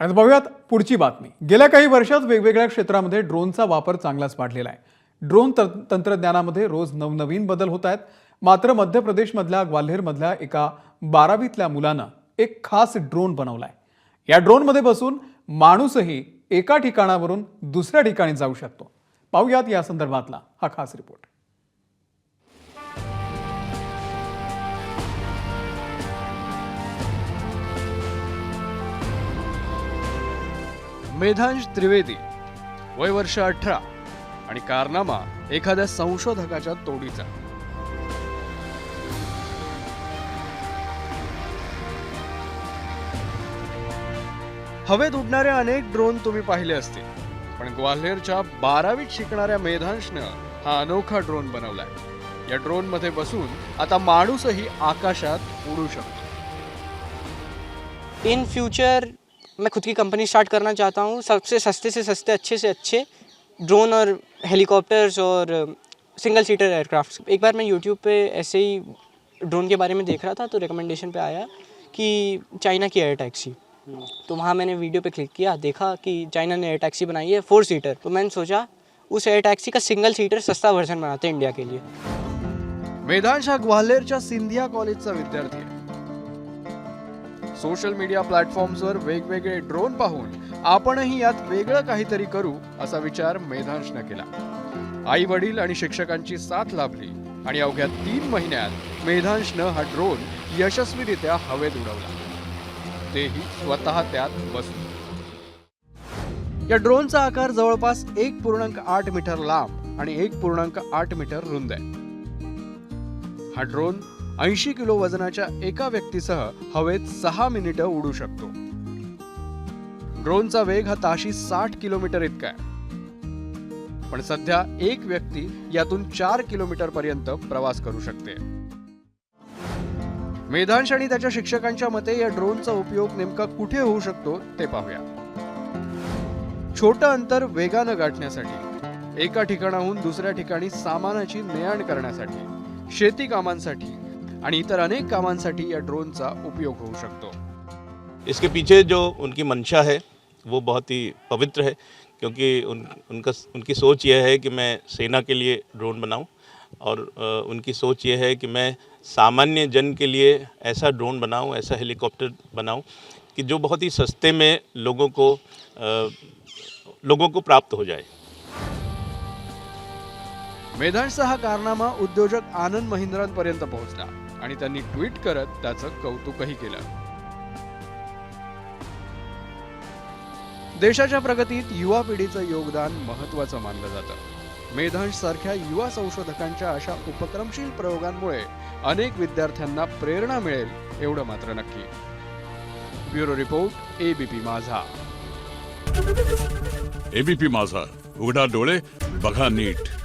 आणि बघूयात पुढची बातमी. गेल्या काही वर्षात वेगवेगळ्या क्षेत्रामध्ये ड्रोनचा वापर चांगलाच वाढलेला आहे. ड्रोन तंत्रज्ञानामध्ये रोज नवनवीन बदल होत आहेत. मात्र मध्य प्रदेशमधल्या ग्वाल्हेरमधल्या एका बारावीतल्या मुलानं एक खास ड्रोन बनवलाय. या ड्रोनमध्ये बसून माणूसही एका ठिकाणावरून दुसऱ्या ठिकाणी जाऊ शकतो. पाहूयात या संदर्भातला हा खास रिपोर्ट. मेधांश त्रिवेदी वय वर्ष अठरा आणि कारनामा एखाद्या संशोधकाच्या तोडीचा. हवेत उडणारे अनेक ड्रोन तुम्ही पाहिले असतील पण ग्वाल्हेरच्या बारावीत शिकणाऱ्या मेधांशनं हा अनोखा ड्रोन बनवलाय. या ड्रोनमध्ये बसून आता माणूसही आकाशात उडू शकतो. इन फ्युचर मैं खुद की कंपनी स्टार्ट करना चाहता हूँ। सबसे सस्ते से सस्ते अच्छे से अच्छे ड्रोन और हेलीकॉप्टर्स और सिंगल सीटर एयरक्राफ्ट एक बार मैं यूट्यूब पे ऐसे ही ड्रोन के बारे में देख रहा था तो रिकमेंडेशन पे आया कि चाइना की एयर टैक्सी तो वहाँ मैंने वीडियो पे क्लिक किया देखा कि चाइना ने एयर टैक्सी बनाई है फोर सीटर तो मैंने सोचा उस एयर टैक्सी का सिंगल सीटर सस्ता वर्जन बनाते हैं इंडिया के लिए। मेधांश हा ग्वाल्हेरच्या सिंधिया कॉलेजचा विद्यार्थी आहे। सोशल मीडिया प्लॅटफॉर्म्सवर वेगवेगळे ड्रोन पाहून आपणही यात वेगळं काहीतरी करू असा विचार मेधांशनं केला. आई वडील आणि शिक्षकांची साथ लाभली आणि अवघ्या तीन महिन्यात मेधांशनं हा ड्रोन यशस्वीरित्या हवेत उडवला. तेही स्वतः त्यात बसून. या ड्रोनचा आकार जवळपास एक पूर्णांक आठ मीटर लांब आणि एक पूर्णांक आठ मीटर रुंद आहे. हा ड्रोन ऐंशी किलो वजनाच्या एका व्यक्तीसह हवेत सहा मिनिटं उडू शकतो. ड्रोनचा वेग हा ताशी साठ किलोमीटर इतका आहे. पण सध्या एक व्यक्ती यातून चार किलोमीटर पर्यंत प्रवास करू शकते. मेधांश आणि त्याच्या शिक्षकांच्या मते या ड्रोनचा उपयोग नेमका कुठे होऊ शकतो ते पाहूया. छोटं अंतर वेगानं गाठण्यासाठी एका ठिकाणाहून दुसऱ्या ठिकाणी सामानाची ने-आण करण्यासाठी शेती कामांसाठी आणि इतर अनेक कामांसाठी या ड्रोनचा उपयोग होऊ शकतो. इसके पीछे जो उनकी मंशा है वो बहुत ही पवित्र है क्योंकि उन उनका उनकी सोच ये है कि मैं सेना के लिए ड्रोन बनाऊं और उनकी सोच ये है कि मैं सामान्य जन के लिए ऐसा ड्रोन बनाऊं ऐसा हेलीकॉप्टर बनाऊं कि जो बहुत ही सस्ते में लोगों को लोगों को प्राप्त हो जाए। मेधांशचा हा कारनामा उद्योजक आनंद महिंद्रांपर्यंत पोहोचला. आणि त्यांनी ट्विट करत त्याचं कौतुकही केलं. देशाच्या प्रगतीत युवा पिढीचं योगदान महत्वाचं मानलं जातं. मेधांश सारख्या युवा संशोधकांच्या अशा उपक्रमशील प्रयोगांमुळे अनेक विद्यार्थ्यांना प्रेरणा मिळेल एवढं मात्र नक्की. Bureau report ABP Majha. ABP Majha. उघडा डोळे बघा नीट.